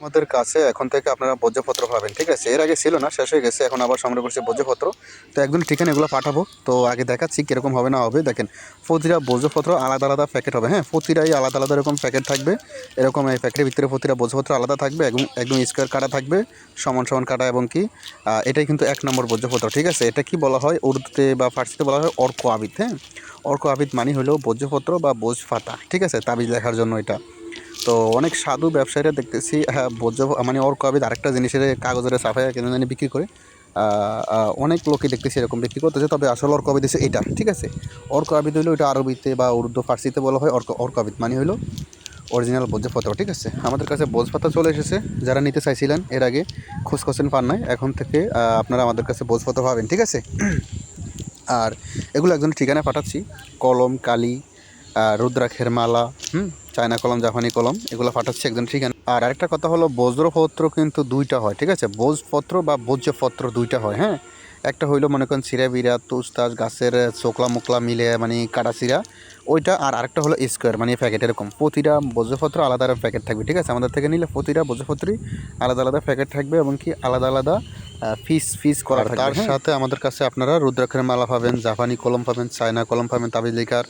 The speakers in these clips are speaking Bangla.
আমাদের কাছে এখন থেকে আপনারা বজ্রপত্র পাবেন, ঠিক আছে? এর আগে ছিল না, শেষ হয়ে গেছে, এখন আবার সংগ্রহ করছে বজ্রপত্র তো একদম ঠিকানা এগুলো পাঠাবো। তো আগে দেখাচ্ছি কীরকম হবে না হবে। দেখেন, প্রতিটা বজ্রপত্র আলাদা আলাদা প্যাকেট হবে হ্যাঁ? প্রতিটাই আলাদা আলাদা এরকম প্যাকেট থাকবে। এরকম এই প্যাকেটের ভিতরে প্রতিটা বজ্রপত্র আলাদা থাকবে এবং একদম স্কোয়ার কাটা থাকবে, সমান সমান কাটা এবং কি এটাই কিন্তু এক নম্বর বজ্রপত্র ঠিক আছে? এটা কি বলা হয়? উর্দুতে বা ফার্সিতে বলা হয় অর্ক আবিদ হ্যাঁ? অর্ক আবিদ মানে হলো বজ্রপত্র বা বোঝ ফাতা ঠিক আছে? তাবিজ লেখার জন্য এটা। তো অনেক সাধু ব্যবসায়ীরা দেখতেছি হ্যাঁ মানে অর্ক আবিদ আরেকটা জিনিসের কাগজের সাফাইয়া কেন জানি বিক্রি করে। অনেক লোকই দেখতেছি এরকম বিক্রি করতেছে, তবে আসল অর্ক আবিদ হচ্ছে এটা, ঠিক আছে? অর্ক আবিদ হইল এটা আরবিতে বা উর্দু, ফার্সিতে বলা হয় অর্ক অর্ক আবিদ মানে হলো অরিজিনাল বজ্রপত্র ঠিক আছে? আমাদের কাছে বোঝপাতা চলে এসেছে, যারা নিতে চাইছিলেন এর আগে খোঁজ খোঁজেন পান নাই, এখন থেকে আপনারা আমাদের কাছে বোঝপাতা পাবেন, ঠিক আছে? আর এগুলো একজন ঠিকানা পাঠাচ্ছি, কলম, কালি রুদ্রাক্ষের মালা, হুম? চায়না কলম জাপানি কলম এগুলো পাঠাচ্ছি একজন ঠিকানা আর আরেকটা কথা হলো বজ্রপত্র কিন্তু দুইটা হয় ঠিক আছে? ভোজপত্র বা ভোজ্যপত্র দুইটা হয় হ্যাঁ? একটা হইল মনে করেন চিরা বিরা তুস্তাজ গাছের চোকলা মোকলা মিলে মানে কাটা চিরা ওইটা আর আরেকটা হলো স্কোয়ার মানে প্যাকেট এরকম। প্রতিটা বজ্রপত্র আলাদা আলাদা প্যাকেট থাকবে ঠিক আছে? আমাদের থেকে নিলে প্রতিটা বজ্রপত্রই আলাদা আলাদা প্যাকেট থাকবে এবং কি আলাদা আলাদা ফিস ফিস করা তার সাথে আমাদের কাছে আপনারা রুদ্রাক্ষের মালা পাবেন জাপানি কলম পাবেন চায়না কলম পাবেন তাবিজ লেখার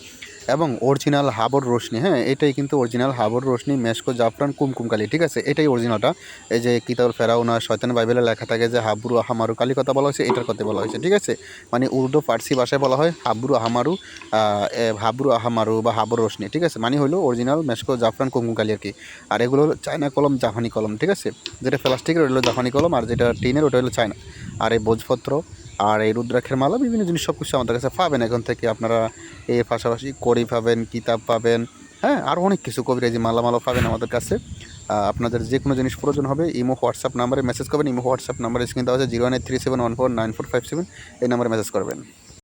এবং অরিজিনাল হাবর রোশনি হ্যাঁ? এটাই কিন্তু অরিজিনাল হাবর রোশনি, মেশকো, জাফরান কুমকুম কালি ঠিক আছে? এটাই অরিজিনালটা এই যে কিতাব ফেরাউনা শয়তান বাইবেলে লেখা থাকে যে হাবরু আহামারু, কালি কথা বলা হয়েছে, এটার কথা বলা হয়েছে, ঠিক আছে? মানে উর্দু ফার্সি ভাষায় বলা হয় হাবরু আহামারু হাবরু আহামারু বা হাবর রোশনি, ঠিক আছে? মানে হলো অরিজিনাল মেশকো, জাফরান কুমকুম কালি আর কি। আর এগুলো হলো চায়না কলম, জাপানি কলম, ঠিক আছে? যেটা প্লাস্টিকের ওটা হলো জাপানি কলম, আর যেটা টিনের ওটা হলো চায়না। আর এই ভোজপত্র আর এই রুদ্রাক্ষের মালা বিভিন্ন জিনিস সব কিছু আমাদের কাছে পাবেন। এখন থেকে আপনারা এর পাশাপাশি কড়ি পাবেন, কিতাব পাবেন হ্যাঁ আর অনেক কিছু কবিরাজি মালা পাবেন আমাদের কাছে। আপনাদের যে কোনো জিনিস প্রয়োজন হবে, ইমো, হোয়াটসঅ্যাপ নাম্বারে মেসেজ করবেন, ইমো, হোয়াটসঅ্যাপ নাম্বার স্ক্রিন দেওয়া আছে, zero three seven one four nine four five এই নাম্বারে মেসেজ করবেন।